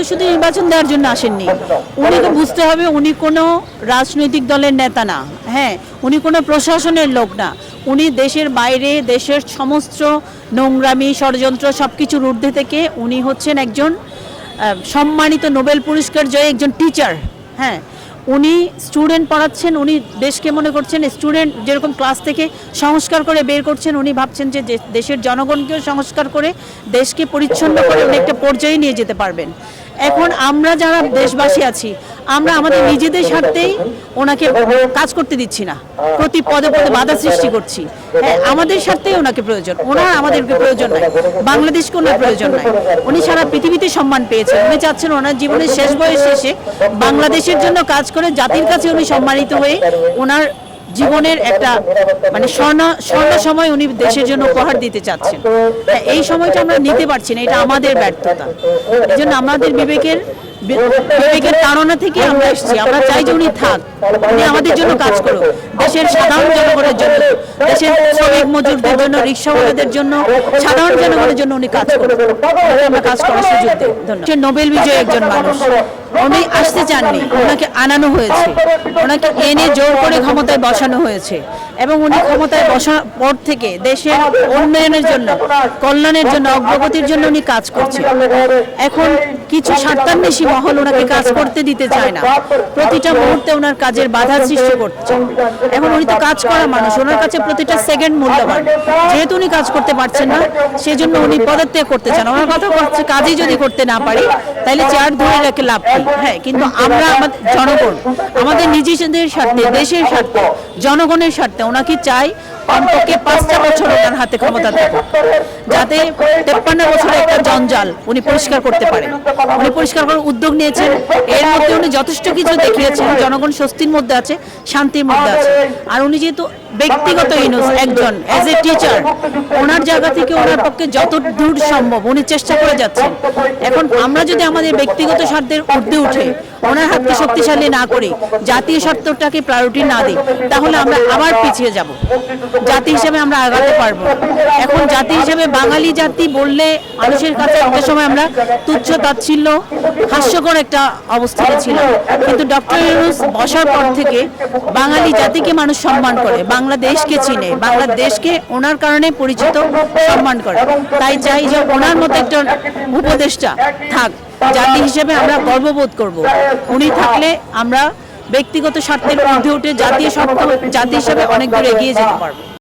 তো শুধু নির্বাচন দেওয়ার জন্য আসেননি। উনি তো বুঝতে হবে উনি কোনো রাজনৈতিক দলের নেতা না হ্যাঁ উনি কোনো প্রশাসনের লোক না। উনি দেশের বাইরে, দেশের সমস্ত নোংরামি, ষড়যন্ত্র সব কিছুর ঊর্ধ্বে থেকে উনি হচ্ছেন একজন সম্মানিত নোবেল পুরস্কার জয়ী একজন টিচার হ্যাঁ। উনি স্টুডেন্ট পড়াচ্ছেন, উনি দেশকে মনে করছেন স্টুডেন্ট যেরকম ক্লাস থেকে সংস্কার করে বের করছেন, উনি ভাবছেন যে দেশের জনগণকেও সংস্কার করে দেশকে পরিচ্ছন্ন করে উনি একটা পর্যায়ে নিয়ে যেতে পারবেন। এখন আমরা যারা দেশবাসী আছি, আমরা আমাদের নিজেদের স্বার্থেই ওনাকে কাজ করতে দিচ্ছি না। প্রতি পদে পদে বাধা সৃষ্টি করছি। হ্যাঁ আমাদের স্বার্থেই ওনাকে প্রয়োজন। ওনার আমাদেরকে প্রয়োজন নাই। বাংলাদেশকে ওনার প্রয়োজন নাই। উনি সারা পৃথিবীতে সম্মান পেয়েছেন। উনি চাচ্ছেন ওনার জীবনের শেষ বয়স শেষে বাংলাদেশের জন্য কাজ করে জাতির কাছে উনি সম্মানিত হয়ে ওনার জীবনের একটা মানে স্বর্ণ স্বর্ণ সময় উনি দেশের জন্য উপহার দিতে চাচ্ছেন হ্যাঁ, এই সময়টা আমরা নিতে পারছি না এটা আমাদের ব্যর্থতা। এই জন্য আমাদের বিবেকের বিবেকের তাড়না থেকে আমরা এসেছি। আমরা চাই যে উনি থাক। উনি আমাদের জন্য কাজ করুক। দেশের সাধারণ জনগণের জন্য, দেশের শ্রমিক মজুরদের জন্য, রিক্সাওয়ালাদের জন্য, সাধারণ জনগণের জন্য উনি কাজ করুক। আমরা কাজ করার সুযোগ নোবেল বিজয়ী একজন মানুষ। উনি আসতে চাননি। ওনাকে আনানো হয়েছে। ওনাকে এনে জোর করে ক্ষমতায় বসানো হয়েছে। এবং উনি ক্ষমতায় বসার পর থেকে দেশের উন্নয়নের জন্য, কল্যাণের জন্য, অগ্রগতির জন্য উনি কাজ করছে এখন কিছু স্বার্থান্বেষী মহল ওনাকে কাজ করতে দিতে চায় না। প্রতিটা মুহূর্তে ওনার কাজের বাধা সৃষ্টি করছে। এখন উনি তো কাজ করা মানুষ ওনার কাছে প্রতিটা সেকেন্ড মূল্যবান। যেহেতু উনি কাজ করতে পারছেন না সেজন্য উনি পদত্যাগ করতে চান। ওনার কথা হচ্ছে কাজই যদি করতে না পারি তাহলে চেয়ার ধরে রেখে লাভ কি? হ্যাঁ কিন্তু আমরা আমাদের জনগণ আমাদের নিজেদের স্বার্থে দেশের স্বার্থে জনগণের স্বার্থে ওনাকে চাই অন্তকে পাঁচটা বছর ওনার হাতে ক্ষমতা থাকে যাতে তেপ্পান্ন বছরের একটা জঞ্জাল উনি পরিষ্কার করতে পারেন উনি পরিষ্কার করার উদ্যোগ নিয়েছেন। এর মধ্যে উনি যথেষ্ট কিছু দেখিয়েছেন। জনগণ স্বস্তির মধ্যে আছে, শান্তির মধ্যে আছে। আর উনি যেহেতু ব্যক্তিগত ইনুস একজন অ্যাজ এ টিচার ওনার জায়গা থেকে ওনার পক্ষে যত দূর সম্ভব উনি চেষ্টা করে যাচ্ছেন। এখন আমরা যদি আমাদের ব্যক্তিগত স্বার্থের ঊর্ধ্বে উঠে ওনার হাতকে শক্তিশালী না করি জাতীয় স্বার্থটাকে প্রায়োরিটি না দিই তাহলে আমরা আবার পিছিয়ে যাব। জাতি হিসেবে আমরা আগাতে পারব। এখন জাতি হিসেবে বাঙালি জাতি বললে মানুষের কাছে একটা সময় আমরা তুচ্ছ তাচ্ছিল্য হাস্যকর একটা অবস্থানে ছিল কিন্তু ডক্টর ইউনুস বসার পর থেকে বাঙালি জাতিকে মানুষ সম্মান করে বাংলাদেশকে চিনে, বাংলাদেশকে ওনার কারণে পরিচিত, সম্মান করে। তাই চাই যে ওনার মতো একটা উপদেষ্টা থাক, জাতি হিসেবে আমরা গর্ববোধ করব। উনি থাকলে আমরা ব্যক্তিগত স্বার্থের মধ্যে উঠে জাতীয় স্বার্থ, জাতি হিসেবে অনেক দূর এগিয়ে যেতে পারব।